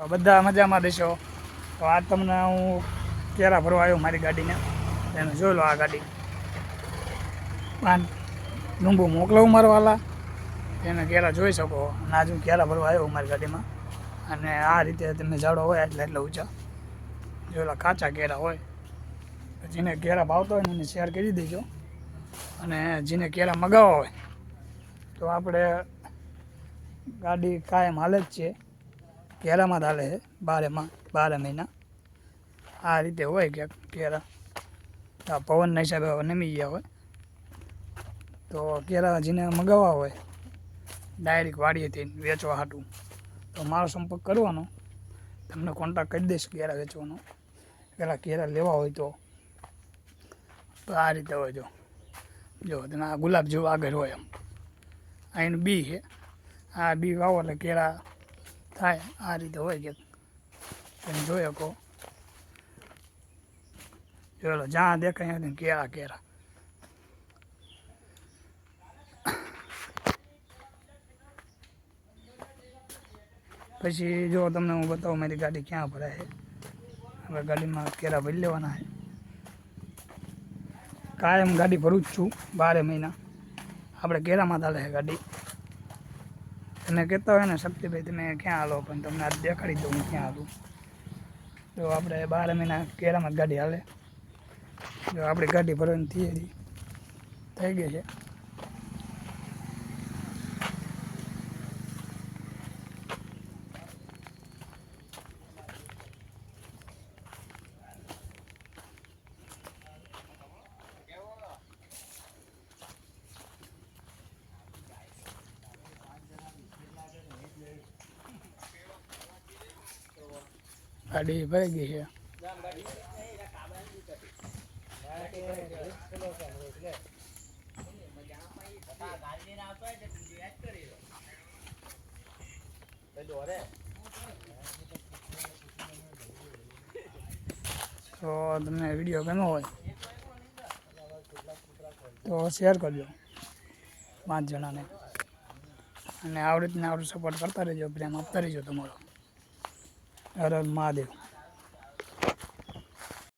બધા મજામાં દેશો. તો આ તમને હું કેરા ભરવા આવ્યો મારી ગાડીને. એને જોઈ લો આ ગાડી. પાન લુંબુ મોકલાવું મારવાલા એને કેરા જોઈ શકો. અને આજ હું કેરા ભરવા આવ્યો મારી ગાડીમાં. અને આ રીતે તમે ઝાડો હોય એટલે એટલે ઊંચા. જોયેલા કાચા કેરા હોય. જેને કેરા ભાવતા હોય ને એને શેર કરી દેજો. અને જેને કેરા મગાવવા હોય. તો આપણે ગાડી કાયમ હાલે જ છે. કેરામાં હાલે છે, બારેમાં, બારે મહિના. આ રીતે હોય ક્યાંક કેરા આ પવનના હિસાબે નમી ગયા હોય. તો કેરા જેને મગાવવા હોય ડાયરેક્ટ વાડીએથી વેચવા હાટું. તો મારો સંપર્ક કરવાનો. તમને કોન્ટેક્ટ કરી દઈશ કેરા વેચવાનો. પેલા કેરા લેવા હોય તો. આ રીતે હોય જો. જો તને આ ગુલાબ જેવું આગળ હોય એમ. આ બી છે. આ બી વાવો એટલે કેળા થાય આ રીતે હોય કે તમે જોઈ શકો. જોયેલો જ્યાં દેખાય ત્યાં કેળા કેળા પછી જો તમને હું બતાવું મારી ગાડી ક્યાં ભરાય છે. હવે ગાડીમાં કેરા ભરી લેવાના છે. કાયમ ગાડી ભરું જ છું, બારે મહિના. આપણે કેરામાં ચાલે છે ગાડી. તમે કહેતા હોય ને, શક્તિભાઈ, તમે ક્યાં હાલો? પણ તમને આજ દેખાડી દઉં, હું ક્યાં હાલું? જો આપણે બાર મહિના કેરામાં ગાડી હાલે. જો આપણી ગાડી ભરવાની થિયરી થઈ ગઈ છે. ગાડી ભરાઈ ગઈ છે. તો તમને વીડિયો ગમ્યો હોય, તો શેર કરજો પાંચ જણાને. અને આવી રીતના આવડું સપોર્ટ કરતા રહેજો, પ્રેમ આપતા રહેજો તમારો. هذا المعادن